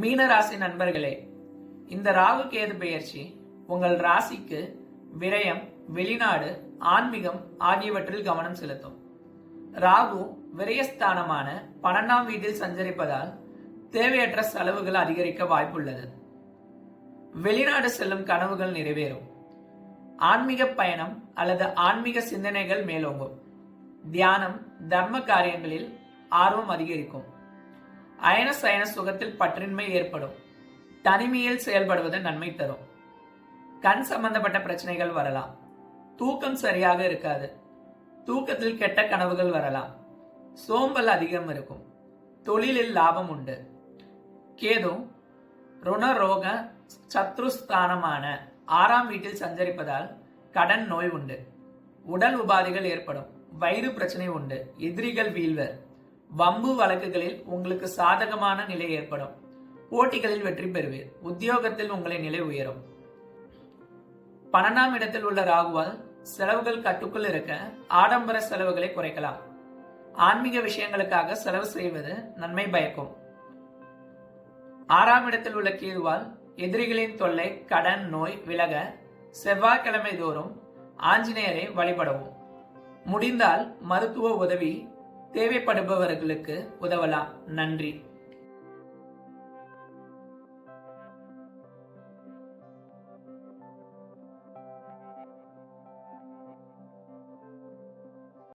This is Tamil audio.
மீன ராசி நண்பர்களே இந்த ராகு கேது பெயர்ச்சி உங்கள் ராசிக்கு விரயம் வெளிநாடு ஆன்மீகம் ஆகியவற்றில் கவனம் செலுத்தும். ராகு விரயஸ்தானமான பன்னெண்டாம் வீட்டில் சஞ்சரிப்பதால் தேவையற்ற செலவுகள் அதிகரிக்க வாய்ப்புள்ளது. வெளிநாடு செல்லும் கனவுகள் நிறைவேறும். ஆன்மீக பயணம் அல்லது ஆன்மீக சிந்தனைகள் மேலோங்கும். தியானம் தர்ம காரியங்களில் ஆர்வம் அதிகரிக்கும். அயன சயன சுகத்தில் பற்றின்மை ஏற்படும். தனிமையில் செயல்படுவது நன்மை தரும். கண் சம்பந்தப்பட்ட பிரச்சனைகள் வரலாம். தூக்கம் சரியாக இருக்காது. தூக்கத்தில் கெட்ட கனவுகள் வரலாம். சோம்பல் அதிகம் இருக்கும். தொழிலில் லாபம் உண்டு. கேது ருணரோக சத்ருஸ்தானமான ஆறாம் வீட்டில் சஞ்சரிப்பதால் கடன் நோய் உண்டு. உடல் உபாதைகள் ஏற்படும். வயிறு பிரச்சனை உண்டு. எதிரிகள் வீழ்வர். வம்பு வழக்குகளில் உங்களுக்கு சாதகமான நிலை ஏற்படும். போட்டிகளில் வெற்றி பெறுவீர். உத்தியோகத்தில் உங்களை நிலை உயரும். பன்னெண்டாம் இடத்தில் உள்ள ராகுவால் செலவுகள் கட்டுக்குள் இருக்க ஆடம்பர செலவுகளை குறைக்கலாம். ஆன்மீக விஷயங்களுக்காக செலவு செய்வது நன்மை பயக்கும். ஆறாம் இடத்தில் உள்ள கேதுவால் எதிரிகளின் தொல்லை கடன் நோய் விலக செவ்வாய்க்கிழமை தோறும் ஆஞ்சநேயரை வழிபடவும். முடிந்தால் மருத்துவ உதவி தேவைப்படுபவர்களுக்கு உதவலாம். நன்றி.